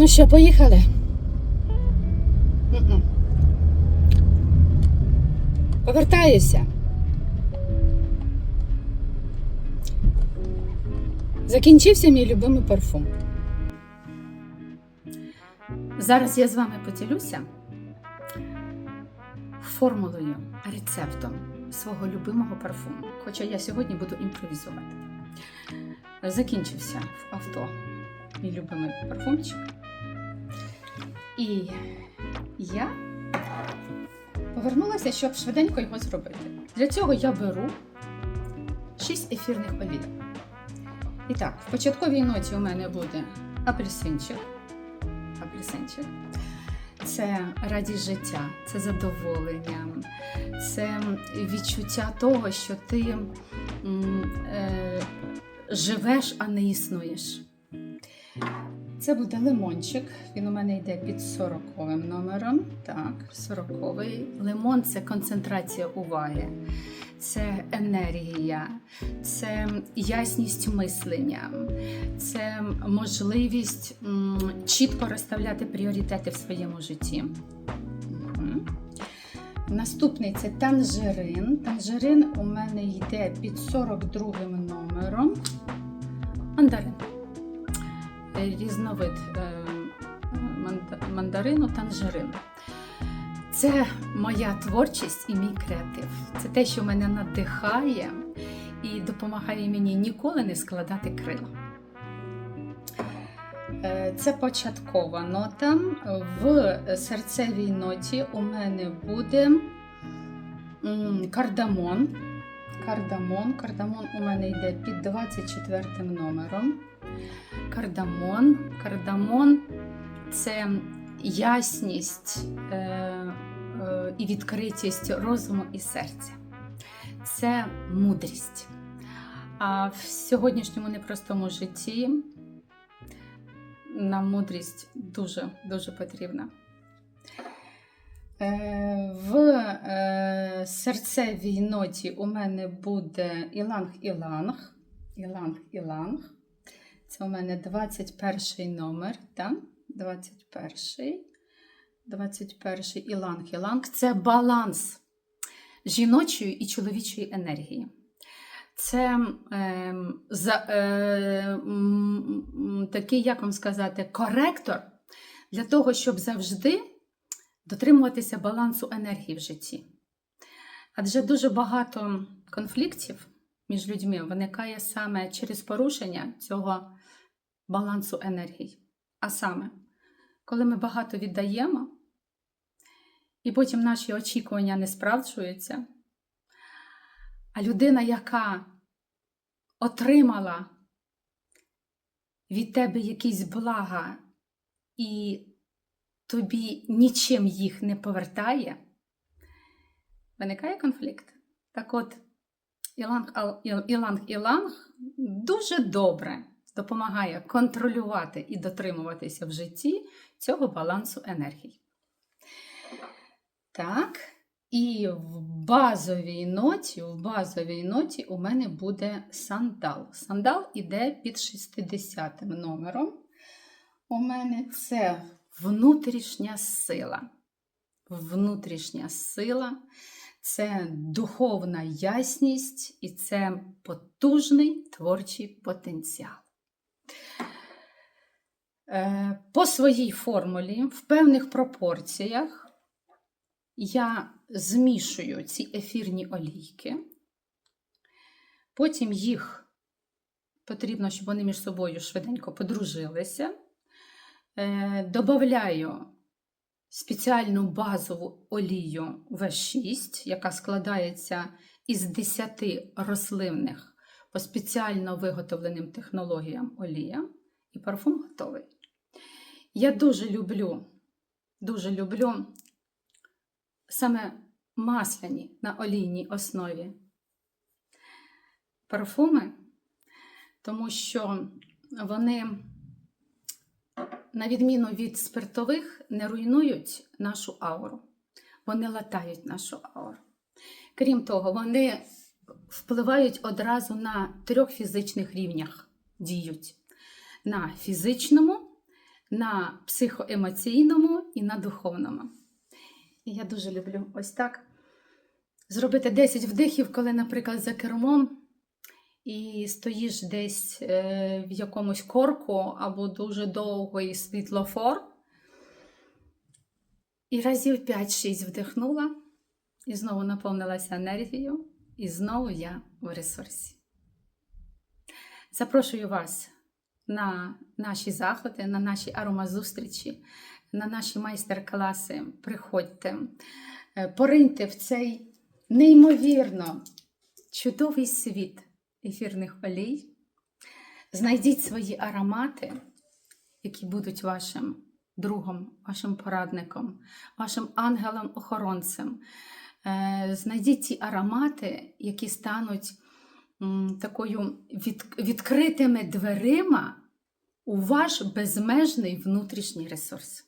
Ну що, поїхали? Повертаюся. Закінчився мій любимий парфум. Зараз я з вами поділюся формулою, рецептом свого любимого парфуму. Хоча я сьогодні буду імпровізувати. Закінчився в авто мій любимий парфумчик. І я повернулася, щоб швиденько його зробити. Для цього я беру 6 ефірних олій. І так, в початковій ноті у мене буде апельсинчик. Апельсинчик. Це радість життя, це задоволення, це відчуття того, що ти е, живеш, а не існуєш. Це буде лимончик. Він у мене йде під 40 номером. Так, 40 Лимон це концентрація уваги, це енергія, це ясність мислення, це можливість чітко розставляти пріоритети в своєму житті. Наступний це танжерин. Танжерин у мене йде під 42 номером. Мандарин. Е, Різновид е, мандарину, танжерину. Це моя творчість і мій креатив. Це те, що мене надихає і допомагає мені ніколи не складати крила. Е, Це початкова нота. В серцевій ноті у мене буде кардамон. Кардамон. Кардамон у мене йде під 24 номером. Кардамон. Кардамон це ясність е, е, і відкритість розуму і серця. Це мудрість. А в сьогоднішньому непростому житті нам мудрість дуже дуже потрібна. Е, В е, серцевій ноті у мене буде іланг-іланг. Іланг-іланг. Це у мене 21 номер. Так? 21. 21 іланг-іланг. Це баланс жіночої і чоловічої енергії. Це е, за, е, такий, як вам сказати, коректор для того, щоб завжди дотримуватися балансу енергії в житті. Адже дуже багато конфліктів між людьми виникає саме через порушення цього балансу енергії. А саме, коли ми багато віддаємо, і потім наші очікування не справджуються, а людина, яка отримала від тебе якісь блага і тобі нічим їх не повертає, виникає конфлікт. Так от, Іланг Іланг Іланг дуже добре допомагає контролювати і дотримуватися в житті цього балансу енергії. Так, і в базовій ноті, в базовій ноті у мене буде сандал. Сандал іде під 60 номером. У мене це внутрішня сила. Внутрішня сила це духовна ясність і це потужний творчий потенціал. Е, По своїй формулі, в певних пропорціях, я змішую ці ефірні олійки, потім їх потрібно, щоб вони між собою швиденько подружилися. Е, Добавляю спеціальну базову олію В6, яка складається із 10 рослинних по спеціально виготовленим технологіям олія, і парфум готовий. Я дуже люблю, дуже люблю саме масляні на олійній основі парфуми, тому що вони, на відміну від спиртових, не руйнують нашу ауру. Вони латають нашу ауру. Крім того, вони впливають одразу на трьох фізичних рівнях діють: на фізичному, на психоемоційному і на духовному. І я дуже люблю ось так зробити 10 вдихів, коли, наприклад, за кермом і стоїш десь е, в якомусь корку або дуже довгий світлофор. І разів 5-6 вдихнула, і знову наповнилася енергією, і знову я в ресурсі. Запрошую вас на наші заходи, на наші аромазустрічі, на наші майстер-класи. Приходьте, е, пориньте в цей неймовірно чудовий світ ефірних олій. Знайдіть свої аромати, які будуть вашим другом, вашим порадником, вашим ангелом-охоронцем. Е, Знайдіть ті аромати, які стануть такою від, відкритими дверима у ваш безмежний внутрішній ресурс.